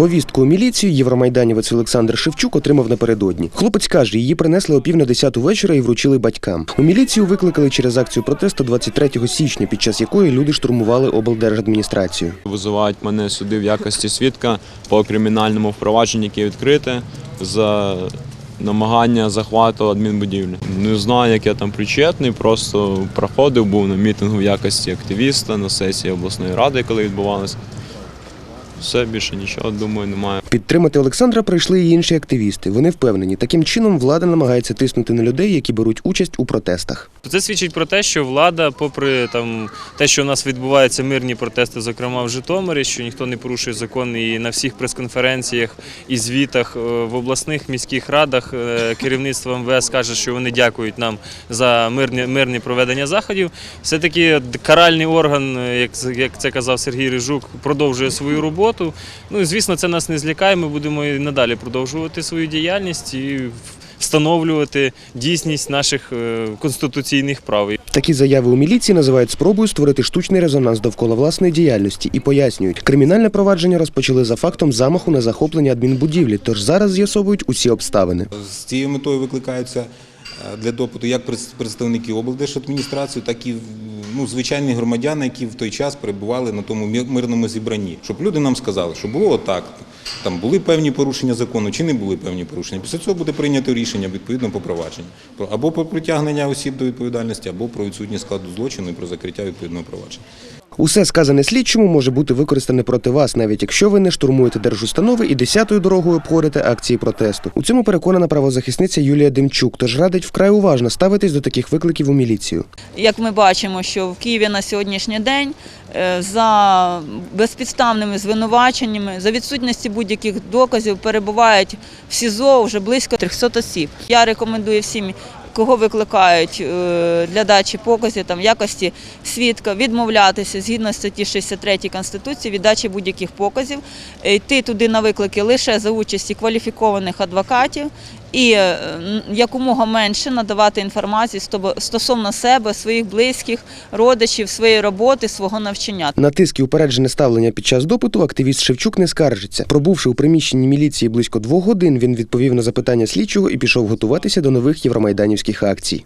Повістку у міліцію євромайданівець Олександр Шевчук отримав напередодні. Хлопець каже, її принесли о пів на десяту вечора і вручили батькам. У міліцію викликали через акцію протесту 23 січня, під час якої люди штурмували облдержадміністрацію. Визивають мене сюди в якості свідка по кримінальному впровадженню, яке відкрите за намагання захвату адмінбудівлі. Не знаю, як я там причетний, просто проходив, був на мітингу в якості активіста на сесії обласної ради, коли відбувалося. Все більше нічого, думаю, немає. Підтримати Олександра прийшли і інші активісти. Вони впевнені, таким чином влада намагається тиснути на людей, які беруть участь у протестах. Це свідчить про те, що влада, попри там те, що у нас відбуваються мирні протести, зокрема в Житомирі, що ніхто не порушує закон і на всіх прес-конференціях і звітах е, в обласних міських радах е, керівництво МВС каже, що вони дякують нам за мирні, мирні проведення заходів. Все-таки каральний орган, е, як, як це казав Сергій Рижук, продовжує свою роботу. Ну і звісно, це нас не злякає. Ми будемо і надалі продовжувати свою діяльність і встановлювати дійсність наших е, конституційних прав. Такі заяви у міліції називають спробою створити штучний резонанс довкола власної діяльності і пояснюють, кримінальне провадження розпочали за фактом замаху на захоплення адмінбудівлі, тож зараз з'ясовують усі обставини. З цією метою викликаються е, для допиту як пред- представники облдержадміністрації, так і ну, звичайні громадяни, які в той час перебували на тому мирному зібранні. Щоб люди нам сказали, що було отак, там були певні порушення закону чи не були певні порушення. Після цього буде прийнято рішення відповідно по провадженню. Або про притягнення осіб до відповідальності, або про відсутність складу злочину і про закриття відповідного провадження. Усе сказане слідчому може бути використане проти вас, навіть якщо ви не штурмуєте держустанови і десятою дорогою обходите акції протесту. У цьому переконана правозахисниця Юлія Демчук, тож радить вкрай уважно ставитись до таких викликів у міліцію. Як ми бачимо, що в Києві на сьогоднішній день е, за безпідставними звинуваченнями, за відсутності будь-яких доказів перебувають в СІЗО вже близько 300 осіб. Я рекомендую всім, кого викликають е, для дачі показів там якості свідка, відмовлятися згідно статті 63 Конституції від дачі будь-яких показів, е, йти туди на виклики лише за участі кваліфікованих адвокатів і е, якомога менше надавати інформацію стосовно себе, своїх близьких, родичів, своєї роботи, свого навчання. На тиск і упереджене ставлення під час допиту активіст Шевчук не скаржиться. Пробувши у приміщенні міліції близько двох годин, він відповів на запитання слідчого і пішов готуватися до нових євромайданівських акцій.